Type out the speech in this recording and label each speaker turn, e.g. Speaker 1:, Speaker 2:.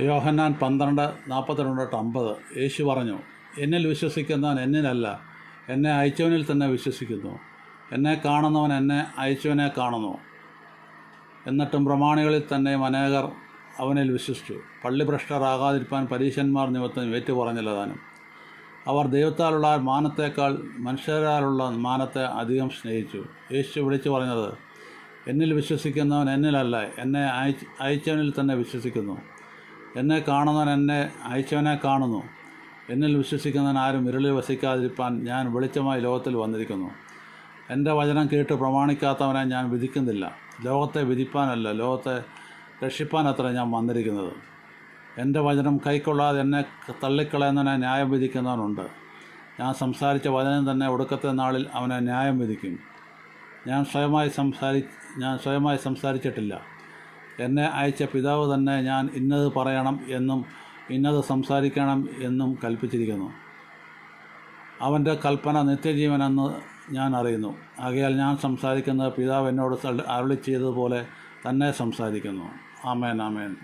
Speaker 1: യോഹന്നാൻ പന്ത്രണ്ട് നാൽപ്പത്തിരണ്ട് തൊട്ട് അമ്പത്. യേശു പറഞ്ഞു എന്നിൽ വിശ്വസിക്കുന്നവൻ എന്നിലല്ല. എന്നെ അയച്ചവനിൽ തന്നെ വിശ്വസിക്കുന്നു. എന്നെ കാണുന്നവൻ എന്നെ അയച്ചവനെ കാണുന്നു. എന്നിട്ടും പ്രമാണികളിൽ തന്നെ അനേകർ അവനിൽ വിശ്വസിച്ചു. പള്ളിഭ്രഷ്ടരാകാതിരിക്കാൻ പരീശന്മാർ നിമിത്തം ഏറ്റു പറഞ്ഞില്ലതാനും അവർ ദൈവത്താലുള്ള മാനത്തേക്കാൾ മനുഷ്യരാലുള്ള മാനത്തെ അധികം സ്നേഹിച്ചു. യേശു വിളിച്ചു പറഞ്ഞത് എന്നിൽ വിശ്വസിക്കുന്നവൻ എന്നിലല്ല. എന്നെ അയച്ച അയച്ചവനിൽ തന്നെ വിശ്വസിക്കുന്നു. എന്നെ കാണുന്നവൻ എന്നെ അയച്ചവനെ കാണുന്നു. എന്നിൽ വിശ്വസിക്കുന്നവൻ ആരും ഇരുളിൽ വസിക്കാതിരിപ്പാൻ ഞാൻ വെളിച്ചമായി ലോകത്തിൽ വന്നിരിക്കുന്നു. എന്റെ വചനം കേട്ട് പ്രമാണിക്കാത്തവനെ ഞാൻ വിധിക്കുന്നില്ല. ലോകത്തെ വിധിപ്പാനല്ല ലോകത്തെ രക്ഷിപ്പാനത്ര ഞാൻ വന്നിരിക്കുന്നത്. എന്റെ വചനം കൈക്കൊള്ളാതെ എന്നെ തള്ളിക്കളയുന്നവനെ ന്യായം വിധിക്കുന്നവനുണ്ട്. ഞാൻ സംസാരിച്ച വചനം തന്നെ ഒടുക്കത്തെ നാളിൽ അവനെ ന്യായം വിധിക്കും. ഞാൻ സ്വയമായി സംസാരി ഞാൻ സ്വയമായി സംസാരിച്ചിട്ടില്ല. എന്നെ അയച്ച പിതാവ് തന്നെ ഞാൻ ഇന്നത് പറയണം എന്നും ഇന്നത് സംസാരിക്കണം എന്നും കൽപ്പിച്ചിരിക്കുന്നു. അവന്റെ കൽപ്പന നിത്യജീവനെന്ന് ഞാൻ അറിയുന്നു. ആകയാൽ ഞാൻ സംസാരിക്കുന്നത് പിതാവ് എന്നോട് അരുളി ചെയ്തതുപോലെ തന്നെ സംസാരിക്കുന്നു. ആമേൻ ആമേൻ.